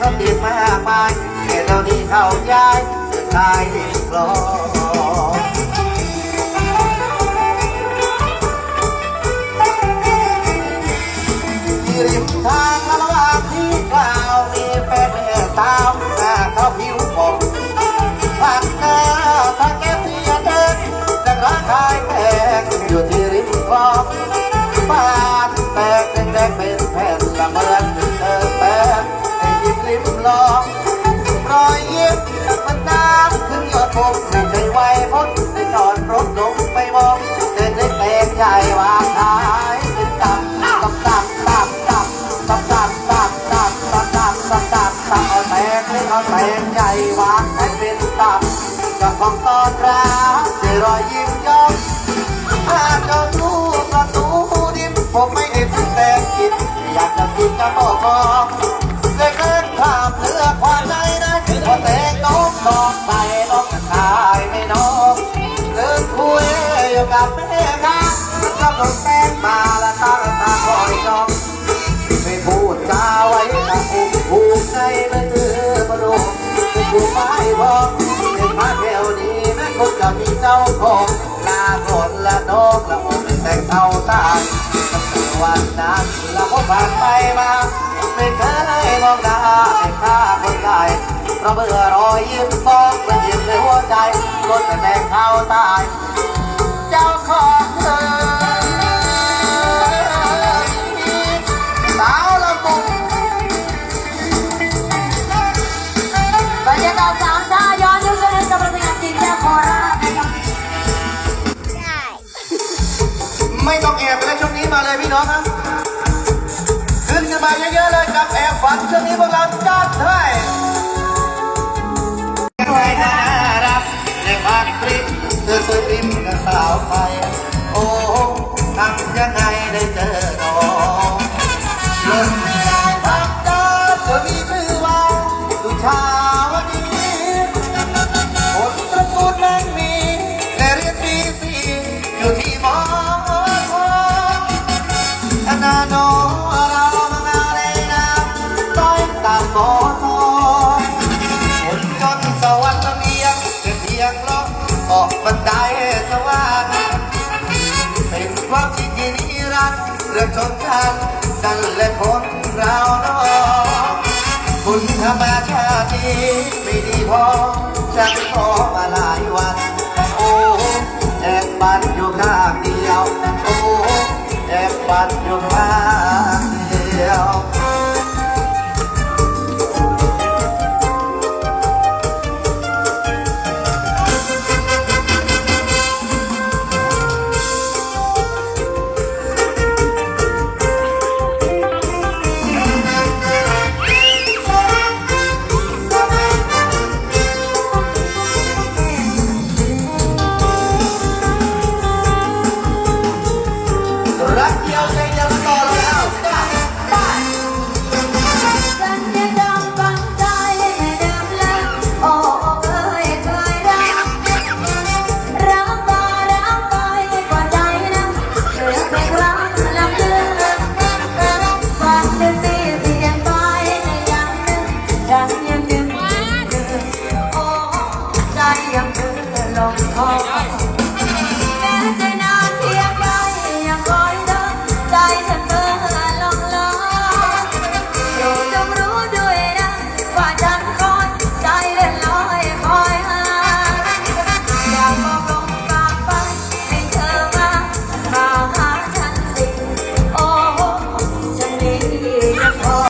ก็ติดมากมายแค่เท่านี้เข้าย้ายชายริมคลองที่ริมทางระหว่างที่กล่าวมีแฟนแม่สาวหน้าเขาผิวผ่องผักหน้าถ้าแกเสียเดินแต่ร้านขายแพงอยู่ที่ริมคลองบ้า ใหญ่วางขายเป็นตับตับตับตับตับตับตับตับตับตับตับตับตับตับเอาแตงให้เอาแตงใหญ่วางให้เป็นตับกับของตอนรักที่รอยยิ้มย้อมถ้าเจ้าทูประตูดินผมไม่ได้ซื้อแตงกินอยากจะกินจะบอกบอกเล็กเล่นข้ามเนื้อความใจนะพอแตงน้องตอกไปน้องขายไม่น้องเลิกคุยอยู่กับแม่ค้ามัน ก็โดนแตงมาละตาละตาคอยจองไม่พูดจาไว้นะอุ้มผูกใจไม่เจอมาดูไม่ผูกไม่บอกเป็นพระแถวนี้แม่คนจะมีเจ้าของลาคนละน้องละอุ้มแต่งเท่าตาวันนั้นเราก็ผ่านไปมาไม่เคยมองหน้าให้ข้าคนใดเพราะเบื่อรอยยิ้มฟองมันยิ้มในหัวใจรถแต่งเท่าตาย มาเลยพี่น้องครับ ขึ้นกันมาเยอะๆเลยกับแอบฝันช่วงนี้พวกเราจัดให้ด้วยน่ารักในพักพริกเธอสวยริมกับสาวไป ความจริงที่นิรันดร์เรื่องชนกันกันและคนเราน้องคุณธรรมชาติไม่ดีพอฉันขอมาหลายวัน โอ้แอบปันอยู่ข้างเดียว โอ้แอบปันอยู่ข้าง ขอแม้จะ